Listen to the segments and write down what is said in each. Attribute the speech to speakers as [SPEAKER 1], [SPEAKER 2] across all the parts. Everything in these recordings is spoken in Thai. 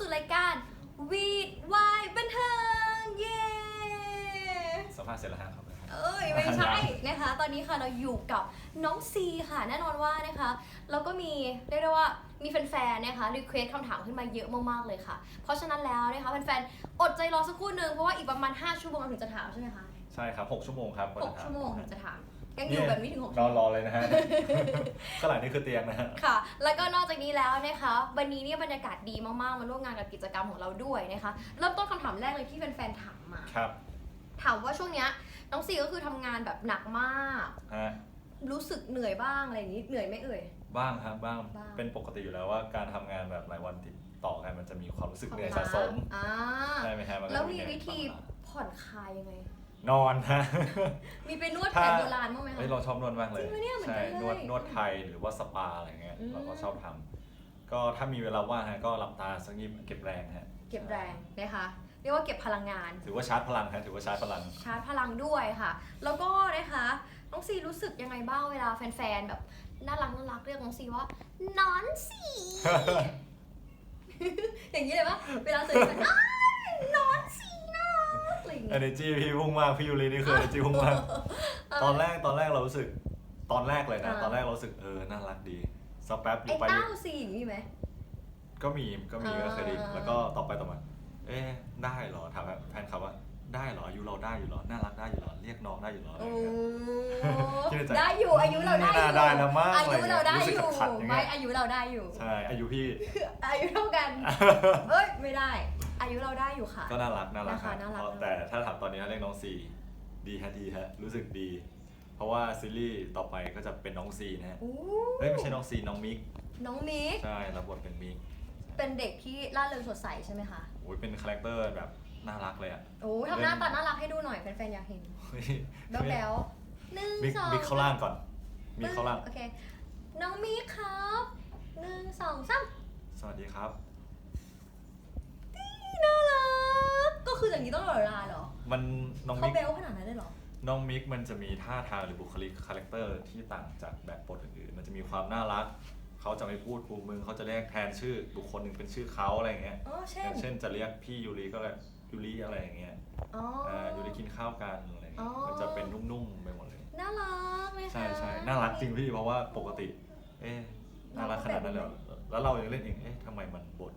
[SPEAKER 1] สู่รายการวีดวายบันเทิง เย้
[SPEAKER 2] สัมภาษณ์เสร็จแล้วฮะครับ
[SPEAKER 1] เอ้ย ไม่ใช่นะคะ ตอนนี้ค่ะเราอยู่กับน้องซีค่ะ แน่นอนว่านะคะเราก็มีเรียกได้ว่ามีแฟนๆนะคะรีเควสคำถามขึ้นมาเยอะมากๆเลยค่ะ เพราะฉะนั้นแล้วนะคะแฟนๆอดใจรอสักครู่หนึ่งเพราะว่าอีกประมาณ 5 ชั่วโมงเราถึงจะถามใช่ไหมคะ
[SPEAKER 2] ใช่ครับ 6 ชั่วโมงครับ
[SPEAKER 1] หกชั่วโมงถึงจะถาม ยังอยู่แบบนี้ถึงหก
[SPEAKER 2] น
[SPEAKER 1] ชั่
[SPEAKER 2] อ
[SPEAKER 1] วนโม
[SPEAKER 2] รงอเลยนะฮะ ข้างหลังนี่คือเตียงนะฮะ
[SPEAKER 1] ค่ะ แล้วก็นอกจากนี้แล้วนะคะ วันนี้เนี่ยบรรยากาศดีมากๆ มาร่วมงานกับกิจกรรมของเราด้วยนะคะ เริ่มต้นคำถามแรกเลยที่แฟนๆถามมา
[SPEAKER 2] ครับ
[SPEAKER 1] ถามว่าช่วงเนี้ยน้องซีก็คือทำงานแบบหนักมาก
[SPEAKER 2] ฮะ
[SPEAKER 1] รู้สึกเหนื่อยบ้างอะไรอย่างนี้ เหนื่อยไหมเอ่ย
[SPEAKER 2] บ้างครับบ้าง
[SPEAKER 1] บ้าง
[SPEAKER 2] เป็นปกติอยู่แล้วว่าการทำงานแบบรายวันติดต่อกันมันจะมีความรู้สึกเหนื่อยสะสม
[SPEAKER 1] อ่า
[SPEAKER 2] ใช่ไหมฮะนก็
[SPEAKER 1] แล้ว
[SPEAKER 2] จะ
[SPEAKER 1] มี
[SPEAKER 2] เหนื่อย
[SPEAKER 1] วิธี
[SPEAKER 2] บ้าง
[SPEAKER 1] ผ่อนคลายยังไง
[SPEAKER 2] นอนฮะ
[SPEAKER 1] มีไปนวดแผ
[SPEAKER 2] ถ้า
[SPEAKER 1] นโบราณบ้างไหมคะ
[SPEAKER 2] เฮ้ยเราชอบนวดมากเลย
[SPEAKER 1] จริงปะเนี่ยเหมือน
[SPEAKER 2] ใช่
[SPEAKER 1] กันเลย
[SPEAKER 2] นวดนวดไทยหรือว่าสปาอะไรเงี้ย
[SPEAKER 1] อืม
[SPEAKER 2] เราก็ชอบทำก็ถ้ามีเวลาว่างฮะก็หลับตาสักนิดเก็บแรงฮะ
[SPEAKER 1] เก็บแรงนะคะ เรียกว่าเก็บพลังงาน
[SPEAKER 2] ถือว่าชาร์จพลังฮะถือว่าชาร์จพลัง
[SPEAKER 1] ชาร์จพลังด้วยค่ะ แล้วก็นะคะน้องซีรู้สึกยังไงบ้างเวลาแฟนๆแบบน่ารักน่ารักเรียกน้องซีว่าน้อนซี อย่างนี้เลยปะเวลาเจอกันอ้ายน้อนซีน่
[SPEAKER 2] energy พี่พุ่งมากพี่ยูรีนี่คือ energy พุ่งมากตอนแรกตอนแรกเรารู้สึก ตอนแรกเลยนะ
[SPEAKER 1] อ่า
[SPEAKER 2] ตอนแรกเรารู้สึกเออน่ารักดีสักแป๊บอ
[SPEAKER 1] ไอ้
[SPEAKER 2] ยู่ไป
[SPEAKER 1] เต้าซีอย่างนี้ไหม
[SPEAKER 2] ก็มีก็มี
[SPEAKER 1] อ่า
[SPEAKER 2] ก็เคยได้ยินแล้วก็ต่อไปต่อมา เอ๊ะได้เหรอถามแบบแฟนคลับว่าได้เหรออายุเราได้อยู่เหรอน่ารักได้อยู่เหรอเรียกน้องได้อยู่เหรออะไร
[SPEAKER 1] โอ้
[SPEAKER 2] เงี้ย คิดในใจ
[SPEAKER 1] ได้อยู่อายุเราได้อยู่
[SPEAKER 2] ไม่น่าได้แล้วมั้ง
[SPEAKER 1] อายุเราได้
[SPEAKER 2] รู้สึ
[SPEAKER 1] อกยู่
[SPEAKER 2] ขัดๆอย่างเงี้ย
[SPEAKER 1] ไม่อายุเราได้อยู่
[SPEAKER 2] ใช่อายุพี่
[SPEAKER 1] อายุเท่ากัน เอ้ยไม่ได้ อายุเราได้อยู่ค่ะ
[SPEAKER 2] ก็น่ารักน่ารัก
[SPEAKER 1] นะคะ
[SPEAKER 2] ฮะ
[SPEAKER 1] น่ารัก
[SPEAKER 2] แต่ถ้าถามตอนนี้เรียกน้องซีดีฮะดีฮะรู้สึกดี เพราะว่าซีรีส์ต่อไปก็จะเป็นน้องซีนะฮะ
[SPEAKER 1] อู้
[SPEAKER 2] เฮ้ยไม่ใช่น้องซีน้องมิก
[SPEAKER 1] น้องมิก
[SPEAKER 2] ใช่รับบทเป็นมิก
[SPEAKER 1] เป็นเด็กที่ร่าเริงสดใสใช่ไหมคะ
[SPEAKER 2] โอ้ยเป็นคาแรคเตอร์แบบน่ารักเลยอะ
[SPEAKER 1] โอ้ทำหน้าตาน่ารักให้ดูหน่อยแฟนๆอยากเห็นแบ๊วแบ๊วๆหนึ่ง
[SPEAKER 2] มิก
[SPEAKER 1] สอง
[SPEAKER 2] มิกเข้าล่างก่อนมิกเข้าล่าง
[SPEAKER 1] โอเค น้องมิกครับหนึ่งสองสาม
[SPEAKER 2] สวัสดีครับ
[SPEAKER 1] น่ารัก ก็คืออย่างนี้ต้องตลอดเวลาเหรอ
[SPEAKER 2] มันน้อง
[SPEAKER 1] เขา
[SPEAKER 2] มิก
[SPEAKER 1] เบลขนาดนั้นเลยเหรอ
[SPEAKER 2] น้องมิกมันจะมีท่าทางหรือบุคลิกคาแรคเตอร์ที่ต่างจากแบบบทอื่นๆมันจะมีความน่ารัก เขาจะไม่พูดกูมึงเขาจะเรียกแทนชื่อบุคคลหนึ่งเป็นชื่อเขาอะไรอย่างเงี้ย
[SPEAKER 1] อ๋อ
[SPEAKER 2] อ
[SPEAKER 1] เช่น
[SPEAKER 2] ย่างเช่นจะเรียกพี่ยูริก็เลยยูริอะไรอย่างเงี้ย
[SPEAKER 1] อ๋ออ
[SPEAKER 2] อ่ายูริกินข้าวกันอะไรอย่างเงี้ย
[SPEAKER 1] อ๋อ
[SPEAKER 2] มันจะเป็นนุ่มๆไปหมดเลย
[SPEAKER 1] น่ารักไหมคะ
[SPEAKER 2] ใช่ใช่น่ารักจริงพี่เพราะว่าปกติ เอ๊ะน่ารักขนาดนั้นเลยเหรอแล้วเรายังเล่นเองเอ๊ะทำไมมันบท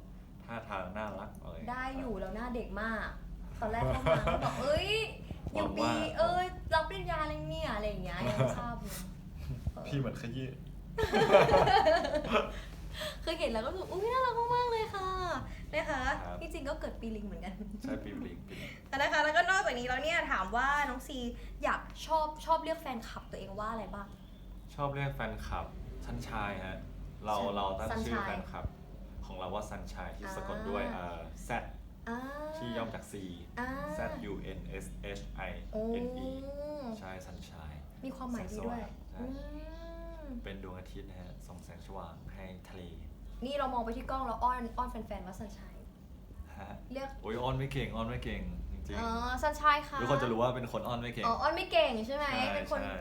[SPEAKER 2] ท่าทางน่ารักอะไรางเงี้
[SPEAKER 1] ได้อยู่แล้วหน้าเด็กมาก ตอนแรกเข้ามาก็บอกเอ้ยอ
[SPEAKER 2] หวั
[SPEAKER 1] ยู่
[SPEAKER 2] ง
[SPEAKER 1] ปี
[SPEAKER 2] ว่า
[SPEAKER 1] เอ้ยรับปริญญาอะไรเนี่ยอะไรอย่างเงี้ยยังไม่ทราบเลยเออ
[SPEAKER 2] พี่เหมือนขยี้
[SPEAKER 1] เคยเห็นแล้วก็รู้สึกอุ้ยน่ารักมากๆเลยค่ะนะคะ
[SPEAKER 2] ครับ
[SPEAKER 1] ที่จริงก็เกิดปีลิงเหมือนกัน
[SPEAKER 2] ใช่ปีบลิงปีบลิง
[SPEAKER 1] นะคะแล้วก็นอกจากนี้แล้วเนี่ยถามว่าน้องซีอยากชอบชอบเรียกแฟนคลับตัวเองว่าอะไรบ้าง
[SPEAKER 2] ชอบเรียกแฟนคลับชันชายฮะเรา
[SPEAKER 1] ชัน
[SPEAKER 2] เราตั้งชื่อ
[SPEAKER 1] Sunshine
[SPEAKER 2] แฟนคลับ ของเราว่าซันชายที่
[SPEAKER 1] อ่า
[SPEAKER 2] สะกดด้วยเอ่อ Z
[SPEAKER 1] อ่า
[SPEAKER 2] ที่ย่อมจาก C
[SPEAKER 1] อ่า
[SPEAKER 2] Z U N S H I
[SPEAKER 1] โอ้
[SPEAKER 2] N E ใช่ซันชาย
[SPEAKER 1] มีความหมายดีด้วย
[SPEAKER 2] ใช่
[SPEAKER 1] อืม
[SPEAKER 2] เป็นดวงอาทิตย์นะฮะส่องแสงสว่างให้ทะเล
[SPEAKER 1] นี่เรามองไปที่กล้องเราอ้อนอ้อนแฟนๆว่าสันชัย
[SPEAKER 2] ฮะ
[SPEAKER 1] เรียก
[SPEAKER 2] โอ้ยออนไม่เก่งออนไม่เก่งจริง
[SPEAKER 1] อ๋อสันชัยค่ะ
[SPEAKER 2] ๆทุกคนจะรู้ว่าเป็นคนออนไม่เก่ง
[SPEAKER 1] อ๋ออ้อนไม่เก่งใช่ไหม
[SPEAKER 2] ใช่
[SPEAKER 1] เป็นคน
[SPEAKER 2] ใช่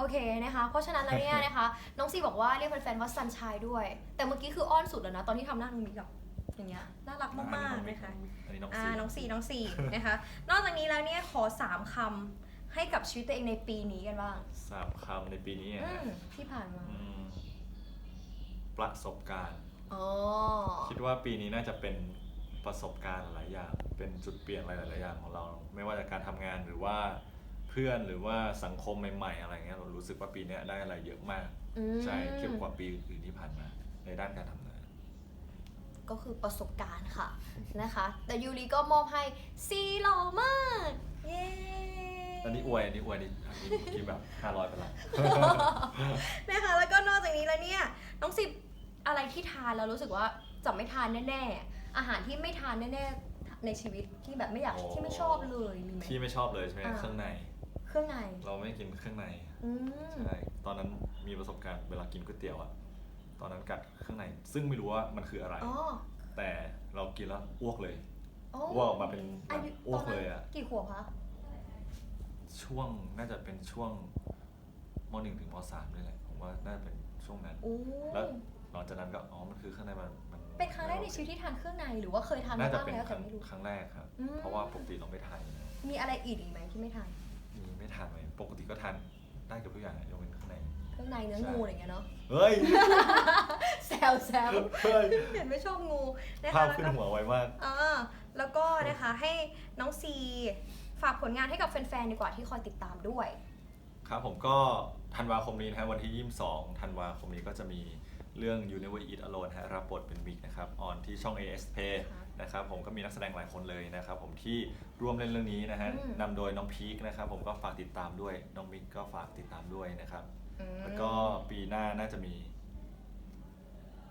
[SPEAKER 1] โอเคนะคะ เพราะฉะนั้นแล้วเนี่ยนะคะ น้องซีบอกว่าเรียกแฟนๆว่าซันชัยด้วย แต่เมื่อกี้คืออ้อนสุดแล้วนะ ตอนที่ทำหน้าน้องมิกอะอย่างเงี้ย น่ารักมากๆนะคะ
[SPEAKER 2] อันนี้น้อง
[SPEAKER 1] อ่า
[SPEAKER 2] ซี
[SPEAKER 1] น้องซีน้องซีนะคะ นอกจากนี้แล้วเนี่ยขอสามคำให้กับชีวิตตัวเองในปีนี้กันบ้าง
[SPEAKER 2] สามคำในปีนี้อะ
[SPEAKER 1] อื
[SPEAKER 2] ฮะ
[SPEAKER 1] มที่ผ่านมา
[SPEAKER 2] อืมประสบการณ์
[SPEAKER 1] อ๋อ
[SPEAKER 2] คิดว่าปีนี้น่าจะเป็นประสบการณ์หลายอย่าง เป็นจุดเปลี่ยนอะไรหลายๆอย่างของเรา ไม่ว่าจากการทำงานหรือว่า เพื่อนหรือว่าสังคมใหม่ๆ อะไรเงี้ยเรารู้สึกว่าปีเนี้ยได้อะไรเยอะมาก
[SPEAKER 1] อืม
[SPEAKER 2] ใช่เทียบกว่าปีอื่นๆที่ผ่านมา ในด้านการทำงาน
[SPEAKER 1] ก็คือประสบการณ์ค่ะนะคะ แต่ยูริก็มอบให้ซีหล่อมาก เย้
[SPEAKER 2] อันนี้อวยอันนี้อวยอันนี้อันนี้เมื่อกี้แบบห้าร้อยไปละ
[SPEAKER 1] นะคะแล้วก็นอกจากนี้แล้วเนี่ยน้องสิบอะไรที่ทานแล้วรู้สึกว่าจะไม่ทานแน่ๆอาหารที่ไม่ทานแน่ๆในชีวิตที่แบบไม่อยาก
[SPEAKER 2] โอ้
[SPEAKER 1] ที่ไม่ชอบเลยมีไหม
[SPEAKER 2] ที่ไม่ชอบเลยใช่ไหม
[SPEAKER 1] อ่า
[SPEAKER 2] เครื่องใน
[SPEAKER 1] เครื่องใน
[SPEAKER 2] เราไม่กินเครื่องใน
[SPEAKER 1] อืม
[SPEAKER 2] ใช่ตอนนั้นมีประสบการณ์เวลากินก๋วยเตี๋ยวอะตอนนั้นกัดเครื่องในซึ่งไม่รู้ว่ามันคืออะไร
[SPEAKER 1] อ๋อ
[SPEAKER 2] แต่เรากินแล้วอ้วกเลย
[SPEAKER 1] อ๋อ
[SPEAKER 2] อ้วกออกมาเป็นแบ
[SPEAKER 1] อา
[SPEAKER 2] บ
[SPEAKER 1] ยุ
[SPEAKER 2] อ้วก
[SPEAKER 1] ตนนั้น
[SPEAKER 2] เลยอะ
[SPEAKER 1] กี่ขวบคะ
[SPEAKER 2] ช่วงน่าจะเป็นช่วงมหนึ่งถึงมสามนี่แหละผมว่าน่าจะเป็นช่วงนั้น
[SPEAKER 1] โอ้
[SPEAKER 2] แล้วหลังจากนั้นก็อ๋อมันคือข้างในมันมันม
[SPEAKER 1] เป็นครั้งแรกในชีวิตที่ทานเครื่องในหรือว่าเคยทาน
[SPEAKER 2] น่า
[SPEAKER 1] มา
[SPEAKER 2] จะ
[SPEAKER 1] บ้าง
[SPEAKER 2] เป็น
[SPEAKER 1] แล้ว
[SPEAKER 2] ค
[SPEAKER 1] แต่
[SPEAKER 2] รั้ง
[SPEAKER 1] ไม่รู้
[SPEAKER 2] ครั้งแรกครับ
[SPEAKER 1] อืม
[SPEAKER 2] เพราะว่าปกติเราไม่ทาน
[SPEAKER 1] มีอะไรอีกอีกไหมที่ไม่ทาน
[SPEAKER 2] มีไม่ทานไหมปกติก็ทานได้กับทุกอย่างยกเว้นข้างใน
[SPEAKER 1] เครื่องในเนื้อ
[SPEAKER 2] ใช่
[SPEAKER 1] งูอะไรอย่างเงี้ยเนาะ
[SPEAKER 2] เฮ้ย
[SPEAKER 1] แซวแซว
[SPEAKER 2] เฮ้ย
[SPEAKER 1] เห็นไม่ชอบงูนะ
[SPEAKER 2] ภา
[SPEAKER 1] คะ
[SPEAKER 2] พ
[SPEAKER 1] แล้ว
[SPEAKER 2] ขึ้น
[SPEAKER 1] ก็
[SPEAKER 2] หัวไวมาก
[SPEAKER 1] อ่าแล้วก็นะคะให้น้องซีฝากผลงานให้กับแฟนๆดีกว่าที่คอยติดตามด้วย
[SPEAKER 2] ครับผมก็ธันวาคมนี้นะครับวันที่ 22ธันวาคมนี้ก็จะมีเรื่อง You Never Eat Alone ฮะรับบทเป็นมิกนะครับ ออนที่ช่อง ASP
[SPEAKER 1] ครับ
[SPEAKER 2] นะครับผมก็มีนักแสดงหลายคนเลยนะครับผมที่ร่วมเล่นเรื่องนี้นะฮะ
[SPEAKER 1] อืม
[SPEAKER 2] นำโดยน้องพีคนะครับผมก็ฝากติดตามด้วยน้องมิกก็ฝากติดตามด้วยนะครับ
[SPEAKER 1] อืม
[SPEAKER 2] แล้วก็ปีหน้าน่าจะมี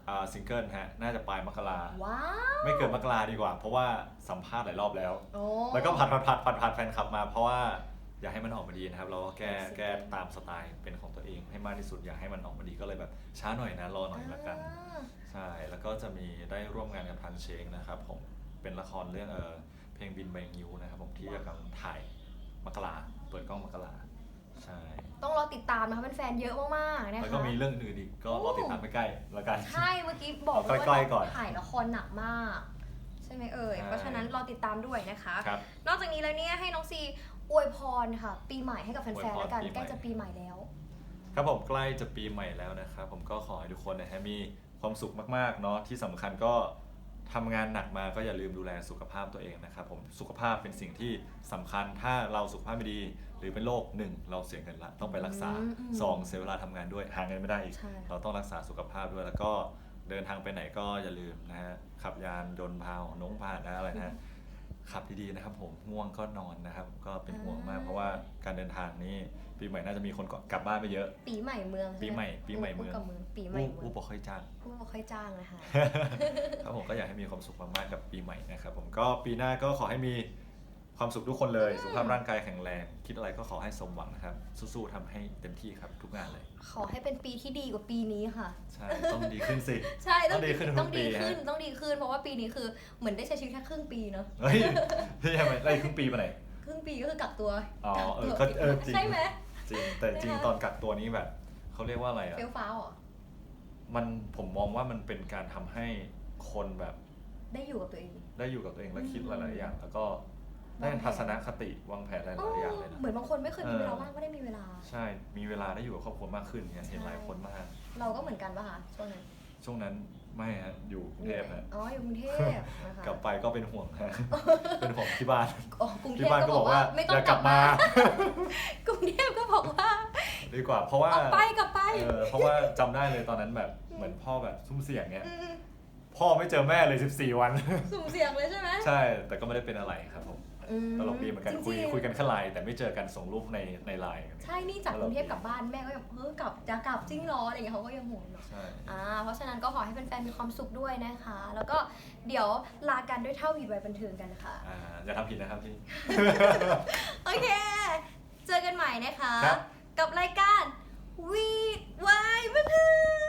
[SPEAKER 2] อ่าซิงเกิลฮะน่าจะปลายมกรา
[SPEAKER 1] ว้าว
[SPEAKER 2] ไม่เกินมกราดีกว่า เพราะว่าสัมภาษณ์หลายรอบแล้ว
[SPEAKER 1] โอ้
[SPEAKER 2] แล้วก็ผัดผัดผัดผัดผัดแฟนคลับมาเพราะว่า อยากให้มันออกมาดีนะครับเราก็แก้
[SPEAKER 1] สิ
[SPEAKER 2] แก้ตามสไตล์เป็นของตัวเองให้มากที่สุดอยากให้มันออกมาดีก็เลยแบบช้าหน่อยนะรอหน่อยละกัน
[SPEAKER 1] อ่า
[SPEAKER 2] ใช่แล้วก็จะมีได้ร่วมงานกับทางเชงนะครับผมเป็นละครเรื่องเออเพลงบินใบงิ้วนะครับผมที่กำลังถ่ายมกราเปิดกล้องมกราใช่
[SPEAKER 1] ต้องรอติดตามนะคะเป็นแฟนๆเยอะมากๆนะคะ
[SPEAKER 2] แล้วก็มีเรื่องอื่นอีกก็รอติดตามใกล้ๆแล้วกัน
[SPEAKER 1] ใช่เมื่อกี้บอก
[SPEAKER 2] เอา
[SPEAKER 1] ด้วย
[SPEAKER 2] ใกล้
[SPEAKER 1] ว่า
[SPEAKER 2] ๆก่อน
[SPEAKER 1] ถ่ายละครหนักมากใช่ไหมเอ่ย
[SPEAKER 2] ใช่
[SPEAKER 1] เพราะฉะนั้นรอติดตามด้วยนะคะ
[SPEAKER 2] ครับ
[SPEAKER 1] นอกจากนี้แล้วเนี่ยให้น้องซี อวยพรค่ะ ปีใหม่ให้กับแฟ
[SPEAKER 2] อวย
[SPEAKER 1] น
[SPEAKER 2] พ
[SPEAKER 1] ๆ
[SPEAKER 2] ร
[SPEAKER 1] แล้วกัน
[SPEAKER 2] ปีใหม่
[SPEAKER 1] ใกล้จะปีใหม่แล้ว
[SPEAKER 2] ครับผมใกล้จะปีใหม่แล้วนะครับผมก็ขอให้ทุกคนนะฮะมีความสุขมากๆเนาะที่สำคัญก็ทำงานหนักมาก็อย่าลืมดูแลสุขภาพตัวเองนะครับผมสุขภาพเป็นสิ่งที่สำคัญถ้าเราสุขภาพไม่ดี หรือเป็นโรคหนึ่งเราเสียเงินละต้องไปรักษา
[SPEAKER 1] อืมอืม
[SPEAKER 2] สองเสียเวลาทำงานด้วยหาเงินไม่ได้อีก
[SPEAKER 1] ใช่ค่ะ
[SPEAKER 2] เราต้องรักษาสุขภาพด้วยแล้วก็เดินทางไปไหนก็อย่าลืมนะฮะขับยานยนต์พาหนงพาหนะอะไรนะฮะ ขับดีๆนะครับ ผมง่วงก็นอนนะครับ ก็เป็นห่วงมากเพราะว่าการเดินทางนี้ปีใหม่น่าจะมีคนกลับบ้านไปเยอะ
[SPEAKER 1] ปีใหม่เมือง
[SPEAKER 2] ปีใหม่ปีใหม่เมือง
[SPEAKER 1] พูดกับเมืองปีใหม่
[SPEAKER 2] อู้
[SPEAKER 1] เมื
[SPEAKER 2] อู้
[SPEAKER 1] อง
[SPEAKER 2] บอกค่อยจ้าง
[SPEAKER 1] พูดว่าค่อยจ้างนะคะ
[SPEAKER 2] ครับผมก็อยากให้มีความสุขมากๆกับปีใหม่นะครับ ผมก็ปีหน้าก็ขอให้มี ความสุขทุกคนเลย สุขภาพร่างกายแข็งแรง คิดอะไรก็ขอให้สมหวังนะครับ สู้ๆทำให้เต็มที่ครับทุกงานเลย
[SPEAKER 1] ขอให้เป็นปีที่ดีกว่าปีนี้ค่ะ
[SPEAKER 2] ใช่ ต้องดีขึ้นสิ
[SPEAKER 1] ใช่ต้อง
[SPEAKER 2] ต้องดีขึ้นทุก
[SPEAKER 1] ต้องดี
[SPEAKER 2] ปีฮะ
[SPEAKER 1] ขึ้นต้องดีขึ้นเพราะว่าปีนี้คือเหมือนได้ใช้ชีวิตแค่ครึ่งปีเนาะ
[SPEAKER 2] เฮ้ยพี่ทำไมไล่ครึ่งปีมาไหน
[SPEAKER 1] ครึ่งปีก็คือกักตัว
[SPEAKER 2] อ๋อเออ
[SPEAKER 1] กั
[SPEAKER 2] ก็
[SPEAKER 1] กตัว
[SPEAKER 2] เออจริง
[SPEAKER 1] ใช่ไหม
[SPEAKER 2] จริง แต่จริง
[SPEAKER 1] นะคะ
[SPEAKER 2] ตอนกักตัวนี้แบบ เขาเรียกว่าอะไรอะ
[SPEAKER 1] เฟลฟ้าวเหรอ
[SPEAKER 2] มันผมมองว่ามันเป็นการทำให้คนแบบ
[SPEAKER 1] ได้อยู่กับตัวเอง
[SPEAKER 2] ได้อยู่กับตัวเองและคิด
[SPEAKER 1] อืม
[SPEAKER 2] หลาย ๆ อย่าง แล้วก็ ได้
[SPEAKER 1] วางแผน
[SPEAKER 2] ทัศนคติวางแผนหลายๆอย่างเลยนะ
[SPEAKER 1] เหมือนบางคนไม่เคยมี
[SPEAKER 2] เออ
[SPEAKER 1] เวลาว่างก็ได้มีเวลา
[SPEAKER 2] ใช่ มีเวลาได้อยู่กับครอบครัวมากขึ้นเนี่ยเห็นหลายคนมาก
[SPEAKER 1] เราก็เหมือนกันปะคะช่วงนั้น
[SPEAKER 2] ช่วงนั้นไม่ฮะอยู่กรุงเทพฮะ
[SPEAKER 1] อ๋ออยู่กรุงเทพนะคะ
[SPEAKER 2] กลับไปก็เป็นห่วงฮะเป็นห่วงที่บ้าน
[SPEAKER 1] อ๋อกรุงเท
[SPEAKER 2] ที่
[SPEAKER 1] พ
[SPEAKER 2] บ้าน
[SPEAKER 1] ก็
[SPEAKER 2] ก็
[SPEAKER 1] บบอ
[SPEAKER 2] อกก
[SPEAKER 1] ว่า
[SPEAKER 2] ว่า
[SPEAKER 1] ไม่ต้อ
[SPEAKER 2] องย่าก
[SPEAKER 1] ก
[SPEAKER 2] ลั
[SPEAKER 1] ลั
[SPEAKER 2] บบมา
[SPEAKER 1] มากรุงเทพก็บอกว่า
[SPEAKER 2] ดีกว่า เพราะว่า
[SPEAKER 1] ออกไปกลับไป
[SPEAKER 2] เออเพราะว่าจำได้เลยตอนนั้นแบบเหมือนพ่อแบบซุ่มเสี่ยงเนี้ย
[SPEAKER 1] อืม
[SPEAKER 2] พ่อไม่เจอแม่เลย 14 วัน
[SPEAKER 1] สุ่มเสี่ยงเลยใช่ไหม
[SPEAKER 2] ใช่ แต่ก็ไม่ได้เป็นอะไรครับผม
[SPEAKER 1] อืม
[SPEAKER 2] ตลกดีเหมือนกันคุย
[SPEAKER 1] จริงๆ
[SPEAKER 2] คุยกันแค่ไลน์แต่ไม่เจอกันส่งรูปในในไลน์
[SPEAKER 1] ใช่นี่จากกรุงเทพกลับบ้านแม่ก็ยังเฮ้ยกลับจะกลับจริงเหรออะไรอย่างเงี้ยเขาก็ยังห่วงเนาะ
[SPEAKER 2] ใช่
[SPEAKER 1] อ่าเพราะฉะนั้นก็ขอให้แฟนๆมีความสุขด้วยนะคะ แล้วก็เดี๋ยวลากันด้วยเท่าวีดไวบันเทิงกันค่ะ
[SPEAKER 2] อ่าอย่าทำผิดนะครับพี่
[SPEAKER 1] โอเค เจอกันใหม่นะคะ
[SPEAKER 2] ครับ
[SPEAKER 1] กับรายการวีดไวบันเทิง